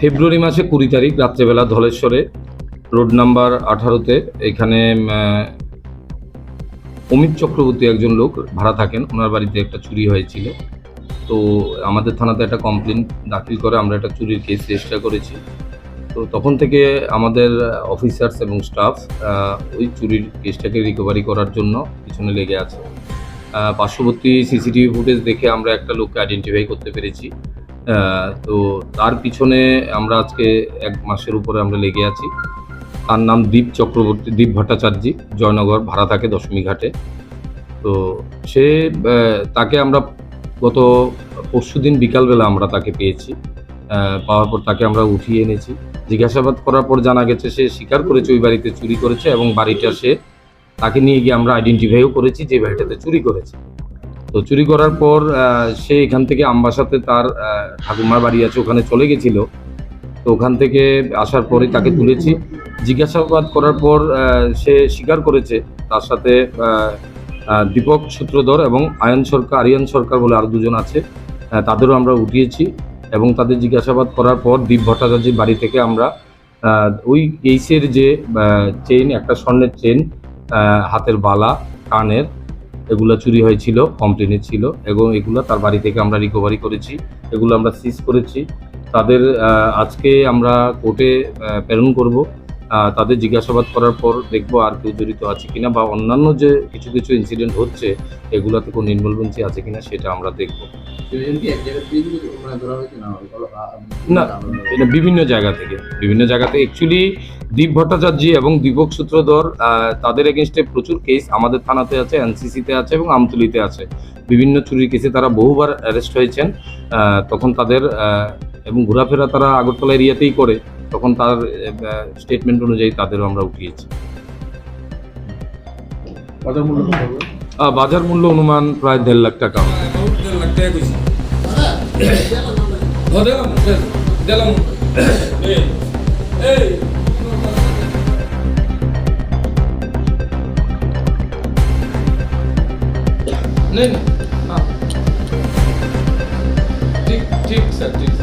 ফেব্রুয়ারি মাসে কুড়ি তারিখ, রাত্রেবেলা ধলেশ্বরে, রোড নাম্বার আঠারোতে এখানে অমিত চক্রবর্তী একজন লোক ভাড়া থাকেন। ওনার বাড়িতে একটা চুরি হয়েছিল। তো আমাদের থানাতে একটা কমপ্লেন দাখিল করে আমরা একটা চুরির কেস রেজিস্টার করেছি। তো তখন থেকে আমাদের অফিসার্স এবং স্টাফ ওই চুরির কেসটাকে রিকভারি করার জন্য পিছনে লেগে আছে। পার্শ্ববর্তী সিসিটিভি ফুটেজ দেখে আমরা একটা লোককে আইডেন্টিফাই করতে পেরেছি। তো তার পিছনে আমরা আজকে এক মাসের উপরে আমরা লেগে আছি। তার নাম দীপ চক্রবর্তী, দীপ ভট্টাচার্য, জয়নগর, ভাড়া থাকে দশমী ঘাটে। তো সে তাকে আমরা গত পরশুদিন বিকালবেলা আমরা তাকে পেয়েছি। পাওয়ার পর তাকে আমরা উঠিয়ে এনেছি। জিজ্ঞাসাবাদ করার পর জানা গেছে সে স্বীকার করেছে ওই বাড়িতে চুরি করেছে এবং বাড়িটা সে তাকে নিয়ে গিয়ে আমরা আইডেন্টিফাইও করেছি যে বাড়িটাতে চুরি করেছে। তো চুরি করার পর সে এখান থেকে আমবাসাতে তার ঠাকুমার বাড়ি আছে, ওখানে চলে গেছিল। তো ওখান থেকে আসার পরে তাকে তুলেছি। জিজ্ঞাসাবাদ করার পর সে স্বীকার করেছে। তার সাথে দীপক সূত্রধর এবং আয়ন সরকার, আরিয়ান সরকার বলে আর দুজন আছে তাদেরও আমরা উঠিয়েছি এবং তাদের জিজ্ঞাসাবাদ করার পর দীপ ভট্টাচার্যের বাড়ি থেকে আমরা ওই কেসের যে চেইন একটা স্বর্ণের চেন হাতের বালা, কানের এগুলো চুরি হয়েছিল কমপ্লেনে ছিল এবং এগুলো তার বাড়ি থেকে আমরা রিকভারি করেছি। এগুলো আমরা সিজ করেছি। তাদের আজকে আমরা কোর্টে প্রেরণ করব। তাদের জিজ্ঞাসাবাদ করার পর দেখব আর কেউ জড়িত আছে কিনা বা অন্যান্য যে কিছু কিছু ইনসিডেন্ট হচ্ছে এগুলোতে কোনো ইনভলভেন্সি আছে কিনা সেটা আমরা দেখব। না। এটা বিভিন্ন জায়গা থেকে। বিভিন্ন জায়গা থেকে অ্যাকচুয়ালি দীপ ভট্টাচার্য এবং দীপক সূত্রধর তাদের এগেনস্টে প্রচুর কেস আমাদের থানাতে আছে এনসিসিতে আছে এবং আমতলিতে আছে। বিভিন্ন চুরির কেসে তারা বহুবার অ্যারেস্ট হয়েছেন তখন তাদের এবং ঘোরাফেরা তারা আগরতলা এরিয়াতেই করে। তখন তার স্টেটমেন্ট অনুযায়ী তাদেরও আমরা উঠিয়েছি বাজার মূল্য কত হবে? আহ, বাজার মূল্য অনুমান প্রায় দেড় লাখ টাকা দেড় লাখ টাকা কইছি ও দিলাম শেষ, দিলাম এই এই नहीं नहीं हाँ ठीक ठीक सर ठीक